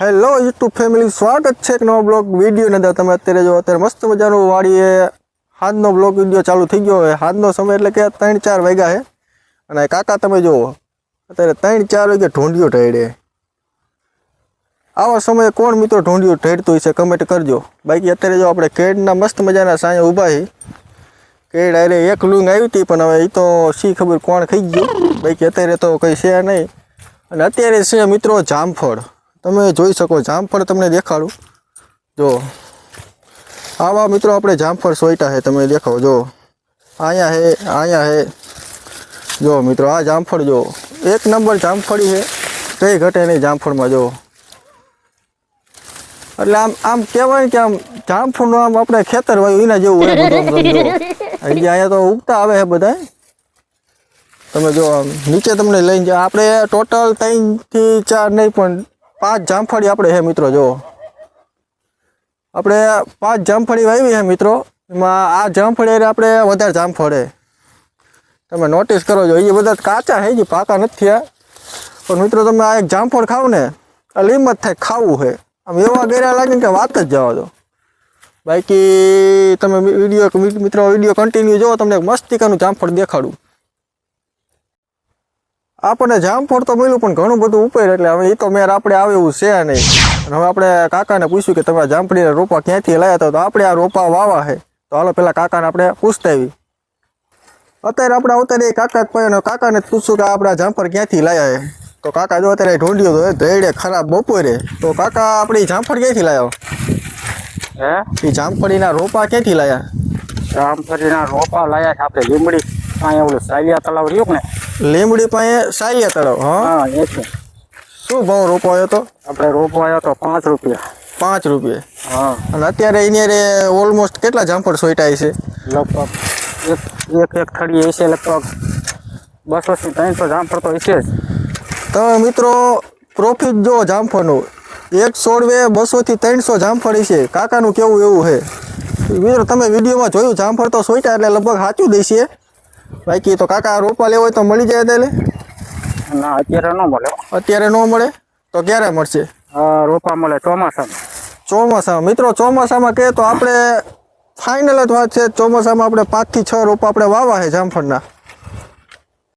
Hello YouTube family, સ્વાગત છે એક નવો બ્લોગ વિડીયોની અંદર. તમે અત્યારે જો અત્યારે મસ્ત મજાનું વાડીએ હાથનો બ્લોગ વીડિયો ચાલુ થઈ ગયો હોય હાથનો સમય એટલે કે ત્રણ ચાર વાગ્યા છે. અને કાકા, તમે જુઓ, અત્યારે ત્રણ ચાર વાગે ઢોંઢિયો ઢેડે આવા સમયે કોણ મિત્રો ઢૂંઢિયો ઢેડતું હશે કમેન્ટ કરજો. બાકી અત્યારે જો આપણે કેડના મસ્ત મજાના સાંજે ઊભા છે. કેડ અરે એક લૂંગ આવી હતી, પણ હવે એ તો શી ખબર કોણ ખાઈ ગયું. બાકી અત્યારે તો કંઈ છે નહીં. અને અત્યારે છે મિત્રો જામફળ. તમે જોઈ શકો જામફળ તમને દેખાડું. જો, આવા મિત્રો આપણે જામફળ સોઈટા છે, તમે દેખાઓ જો. અહીંયા હે અહીંયા હે. જો મિત્રો, આ જામફળ જો, એક નંબર જામફળી છે. કઈ ઘટે નહીં જામફળમાં, જો. એટલે આમ આમ કહેવાય કે આમ જામફળનું આમ આપણે ખેતર વાયું એના જેવું હોય બધું આમ તમે જો અહીંયા અહીંયા તો ઉગતા આવે છે બધા તમે જો આમ નીચે તમને લઈને જાય આપણે ટોટલ ત્રણથી ચાર નહીં, પણ પાંચ જામફળી આપણે છે મિત્રો જો આપણે પાંચ જામફળી વાવી છે મિત્રો. એમાં આ જામફળી આપણે વધારે જામફળ. તમે નોટિસ કરો છો એ બધા કાચા છે જે પાકા નથી થયા. પણ મિત્રો, તમે આ એક જામફળ ખાવ ને, આ જ થાય, ખાવું છે આમ એવા ગેરા લાગે કે વાત જ જવા દો બાકી તમે વીડિયો, મિત્રો, વીડિયો કન્ટિન્યુ જુઓ તમને મસ્તિકાનું જામફળ દેખાડું. આપણને જામફળ તો મળ્યું પણ ઘણું બધું ઉપર એટલે હવે એ તો મેર આપણે આવે એવું છે નહીં. હવે આપણે કાકાને પૂછ્યું કે તમે જામફળીના રોપા ક્યાંથી લાવ્યા હતા? તો આપણે આ રોપા વાવા છે. તો હાલો પેલા કાકાને આપણે પૂછતા આવી અત્યારે આપણે અત્યારે કાકા જ પડ્યો કાકાને પૂછશું કે આપણે જામફળ ક્યાંથી લાયા છે? તો કાકા જો અત્યારે ઢૂંઢ્યો તો ધૈડે ખરાબ બપોરે. તો કાકા આપણે જામફળ ક્યાંથી લાયા? હે? એ જામફળીના રોપા ક્યાંથી લાયા? જામફળીના રોપા લાયા છે આપણે લીમડી. અહીંયા ઓલું સાલિયા તલાવ રહ્યું ને લીમડી પાસે સાલિયા તળાવ હા? હા એ છે. શું ભાવ રોપાયો તો? આપણે રોપાયો તો પાંચ રૂપિયા. પાંચ રૂપિયા. હા. અને અત્યારે એની અરે ઓલમોસ્ટ કેટલા જામફળ સોઈટાય છે? લગભગ એક એક એક થડી હશે લગભગ બસો થી ત્રણસો જામફળ તો હશે જ. તમે મિત્રો પ્રોફિટ જો જામફળનું એક સોળવે બસોથી ત્રણસો જામફળ છે કાકાનું કેવું એવું છે? મિત્રો તમે વિડીયોમાં જોયું જામફળ તો સોઈટા એટલે લગભગ સાચું દેશે. બાકી તો કાકા રોપા લેવો હોય તો મળી જાય એટલે ના અત્યારે ન મળે. અત્યારે ન મળે? તો ક્યારે મળશે? રોપા મળે ચોમાસામાં. ચોમાસામાં. મિત્રો ચોમાસામાં કહે તો આપણે ફાઇનલ જ વાત છે. ચોમાસામાં આપણે પાંચથી છ રોપા આપણે વાવા છે જામફળના.